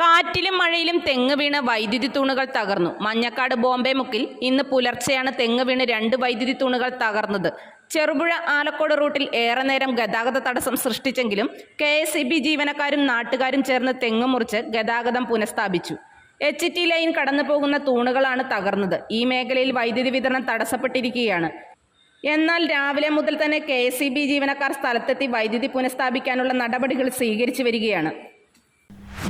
കാറ്റിലും മഴയിലും തെങ്ങ് വീണ് വൈദ്യുതി തൂണുകൾ തകർന്നു. മഞ്ഞക്കാട് ബോംബെ മുക്കിൽ ഇന്ന് പുലർച്ചെയാണ് തെങ്ങ് വീണ് രണ്ട് വൈദ്യുതി തൂണുകൾ തകർന്നത്. ചെറുപുഴ ആലക്കോട് റൂട്ടിൽ ഏറെ നേരം ഗതാഗത തടസ്സം സൃഷ്ടിച്ചെങ്കിലും കെ എസ് ഇ ബി ജീവനക്കാരും നാട്ടുകാരും ചേർന്ന് തെങ്ങ് മുറിച്ച് ഗതാഗതം പുനഃസ്ഥാപിച്ചു. എച്ച് ടി ലൈൻ കടന്നു പോകുന്ന തൂണുകളാണ് തകർന്നത്. ഈ മേഖലയിൽ വൈദ്യുതി വിതരണം തടസ്സപ്പെട്ടിരിക്കുകയാണ്. എന്നാൽ രാവിലെ മുതൽ തന്നെ കെ എസ് ഇ ബി ജീവനക്കാർ സ്ഥലത്തെത്തി വൈദ്യുതി പുനഃസ്ഥാപിക്കാനുള്ള നടപടികൾ സ്വീകരിച്ചു വരികയാണ്.